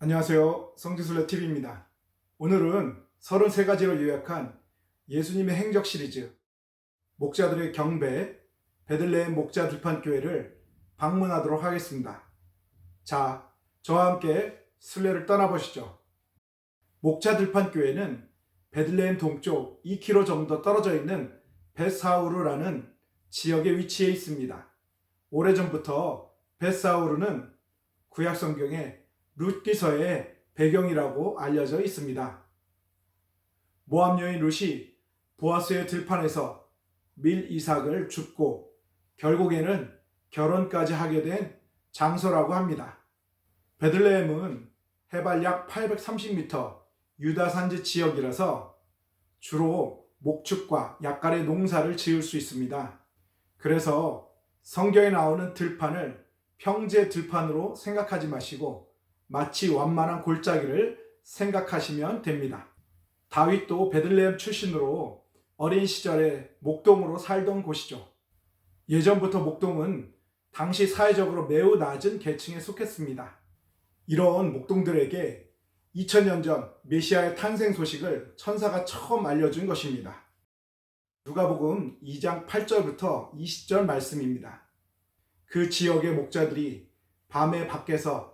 안녕하세요. 성지순례 TV입니다. 오늘은 33가지로 요약한 예수님의 행적 시리즈 목자들의 경배 베들레헴 목자 들판교회를 방문하도록 하겠습니다. 자, 저와 함께 순례를 떠나보시죠. 목자 들판교회는 베들레헴 동쪽 2km 정도 떨어져 있는 베사우르라는 지역에 위치해 있습니다. 오래전부터 베사우르는 구약 성경에 룻기서의 배경이라고 알려져 있습니다. 모함 여인 룻이 보아스의 들판에서 밀 이삭을 줍고 결국에는 결혼까지 하게 된 장소라고 합니다. 베들레헴은 해발 약 830m 유다 산지 지역이라서 주로 목축과 약간의 농사를 지을 수 있습니다. 그래서 성경에 나오는 들판을 평제 들판으로 생각하지 마시고 마치 완만한 골짜기를 생각하시면 됩니다. 다윗도 베들레헴 출신으로 어린 시절에 목동으로 살던 곳이죠. 예전부터 목동은 당시 사회적으로 매우 낮은 계층에 속했습니다. 이런 목동들에게 2000년 전 메시아의 탄생 소식을 천사가 처음 알려준 것입니다. 누가복음 2장 8절부터 20절 말씀입니다. 그 지역의 목자들이 밤에 밖에서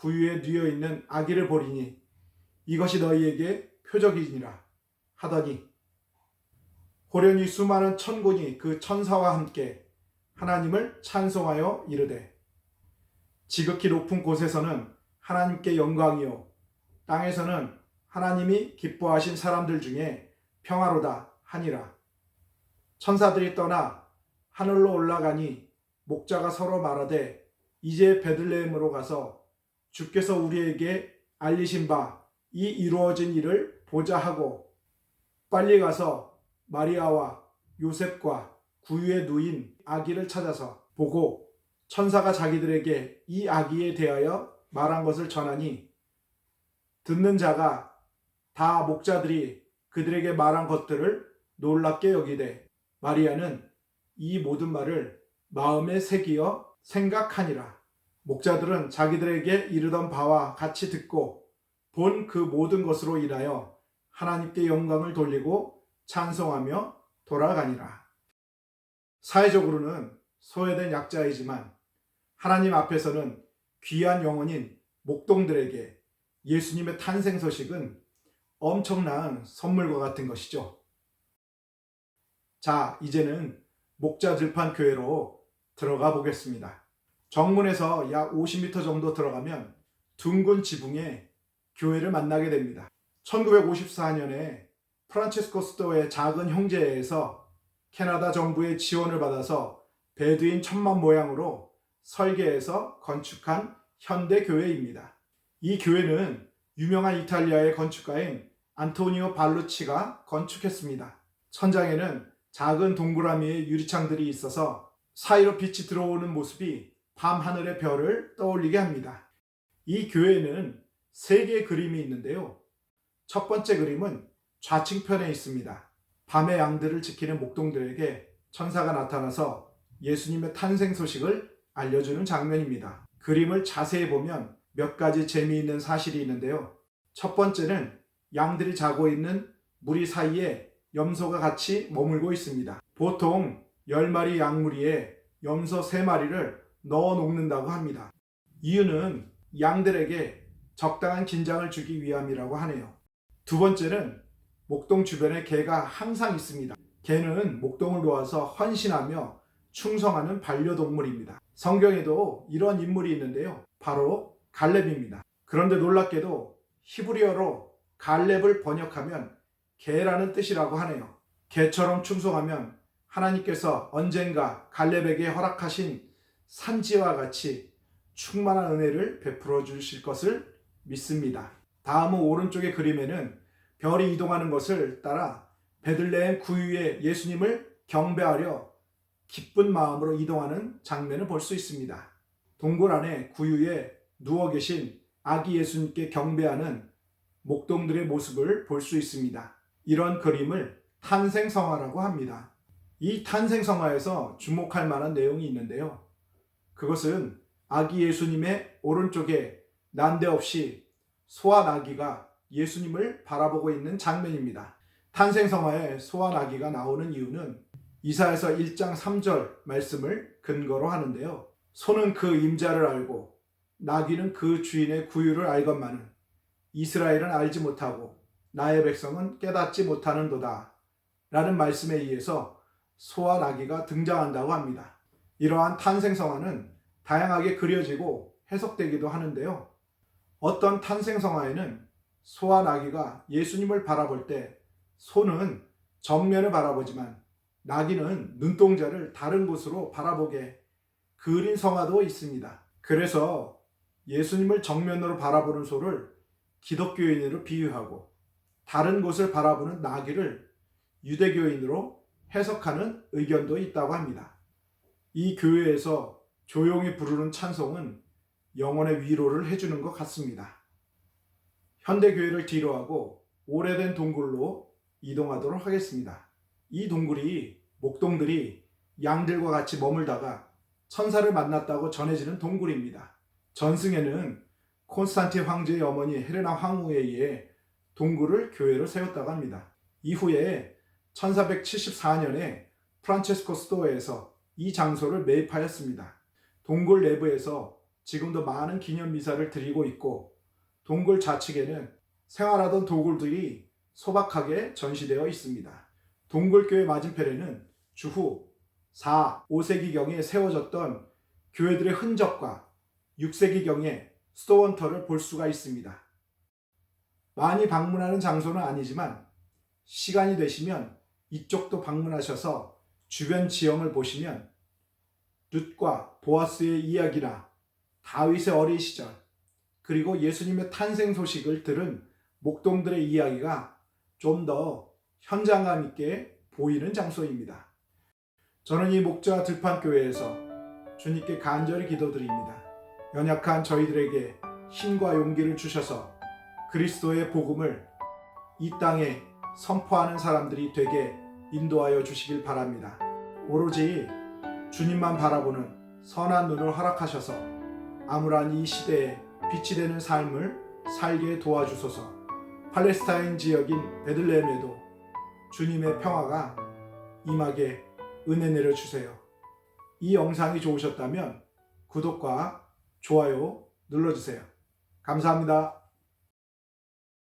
구유에 뉘어 있는 아기를 보리니 이것이 너희에게 표적이니라 하더니 호련히 수많은 천군이 그 천사와 함께 하나님을 찬송하여 이르되 지극히 높은 곳에서는 하나님께 영광이요 땅에서는 하나님이 기뻐하신 사람들 중에 평화로다 하니라. 천사들이 떠나 하늘로 올라가니 목자가 서로 말하되 이제 베들레헴으로 가서 주께서 우리에게 알리신 바 이 이루어진 일을 보자 하고 빨리 가서 마리아와 요셉과 구유에 누인 아기를 찾아서 보고 천사가 자기들에게 이 아기에 대하여 말한 것을 전하니 듣는 자가 다 목자들이 그들에게 말한 것들을 놀랍게 여기되 마리아는 이 모든 말을 마음에 새기어 생각하니라. 목자들은 자기들에게 이르던 바와 같이 듣고 본 그 모든 것으로 인하여 하나님께 영광을 돌리고 찬송하며 돌아가니라. 사회적으로는 소외된 약자이지만 하나님 앞에서는 귀한 영혼인 목동들에게 예수님의 탄생 소식은 엄청난 선물과 같은 것이죠. 자, 이제는 목자 들판 교회로 들어가 보겠습니다. 정문에서 약 50m 정도 들어가면 둥근 지붕에 교회를 만나게 됩니다. 1954년에 프란체스코 스토의 작은 형제에서 캐나다 정부의 지원을 받아서 베두인 천막 모양으로 설계해서 건축한 현대 교회입니다. 이 교회는 유명한 이탈리아의 건축가인 안토니오 발루치가 건축했습니다. 천장에는 작은 동그라미의 유리창들이 있어서 사이로 빛이 들어오는 모습이 밤 하늘의 별을 떠올리게 합니다. 이 교회는 세 개의 그림이 있는데요. 첫 번째 그림은 좌측편에 있습니다. 밤의 양들을 지키는 목동들에게 천사가 나타나서 예수님의 탄생 소식을 알려주는 장면입니다. 그림을 자세히 보면 몇 가지 재미있는 사실이 있는데요. 첫 번째는 양들이 자고 있는 무리 사이에 염소가 같이 머물고 있습니다. 보통 10마리 양무리에 염소 3마리를 넣어 놓는다고 합니다. 이유는 양들에게 적당한 긴장을 주기 위함이라고 하네요. 두 번째는 목동 주변에 개가 항상 있습니다. 개는 목동을 도와서 헌신하며 충성하는 반려동물입니다. 성경에도 이런 인물이 있는데요. 바로 갈렙입니다. 그런데 놀랍게도 히브리어로 갈렙을 번역하면 개라는 뜻이라고 하네요. 개처럼 충성하면 하나님께서 언젠가 갈렙에게 허락하신 산지와 같이 충만한 은혜를 베풀어 주실 것을 믿습니다. 다음은 오른쪽의 그림에는 별이 이동하는 것을 따라 베들레헴 구유에 예수님을 경배하려 기쁜 마음으로 이동하는 장면을 볼 수 있습니다. 동굴 안에 구유에 누워 계신 아기 예수님께 경배하는 목동들의 모습을 볼 수 있습니다. 이런 그림을 탄생성화라고 합니다. 이 탄생성화에서 주목할 만한 내용이 있는데요. 그것은 아기 예수님의 오른쪽에 난데없이 소와 나귀가 예수님을 바라보고 있는 장면입니다. 탄생성화에 소와 나귀가 나오는 이유는 이사에서 1장 3절 말씀을 근거로 하는데요. 소는 그 임자를 알고 나귀는 그 주인의 구유를 알건만은 이스라엘은 알지 못하고 나의 백성은 깨닫지 못하는도다. 라는 말씀에 의해서 소와 나귀가 등장한다고 합니다. 이러한 탄생성화는 다양하게 그려지고 해석되기도 하는데요. 어떤 탄생성화에는 소와 나귀가 예수님을 바라볼 때 소는 정면을 바라보지만 나귀는 눈동자를 다른 곳으로 바라보게 그린 성화도 있습니다. 그래서 예수님을 정면으로 바라보는 소를 기독교인으로 비유하고 다른 곳을 바라보는 나귀를 유대교인으로 해석하는 의견도 있다고 합니다. 이 교회에서 조용히 부르는 찬송은 영혼의 위로를 해주는 것 같습니다. 현대교회를 뒤로하고 오래된 동굴로 이동하도록 하겠습니다. 이 동굴이 목동들이 양들과 같이 머물다가 천사를 만났다고 전해지는 동굴입니다. 전승에는 콘스탄틴 황제의 어머니 헤레나 황후에 의해 동굴을 교회로 세웠다고 합니다. 이후에 1474년에 프란체스코 스토어에서 이 장소를 매입하였습니다. 동굴 내부에서 지금도 많은 기념 미사를 드리고 있고 동굴 좌측에는 생활하던 도굴들이 소박하게 전시되어 있습니다. 동굴교회 맞은편에는 주후 4, 5세기경에 세워졌던 교회들의 흔적과 6세기경의 수도원터를 볼 수가 있습니다. 많이 방문하는 장소는 아니지만 시간이 되시면 이쪽도 방문하셔서 주변 지형을 보시면 룻과 보아스의 이야기나 다윗의 어린 시절 그리고 예수님의 탄생 소식을 들은 목동들의 이야기가 좀 더 현장감 있게 보이는 장소입니다. 저는 이 목자 들판교회에서 주님께 간절히 기도드립니다. 연약한 저희들에게 힘과 용기를 주셔서 그리스도의 복음을 이 땅에 선포하는 사람들이 되게 인도하여 주시길 바랍니다. 오로지 주님만 바라보는 선한 눈을 허락하셔서 암울한 이 시대에 빛이 되는 삶을 살게 도와주소서. 팔레스타인 지역인 베들레헴에도 주님의 평화가 임하게 은혜 내려 주세요. 이 영상이 좋으셨다면 구독과 좋아요 눌러주세요. 감사합니다.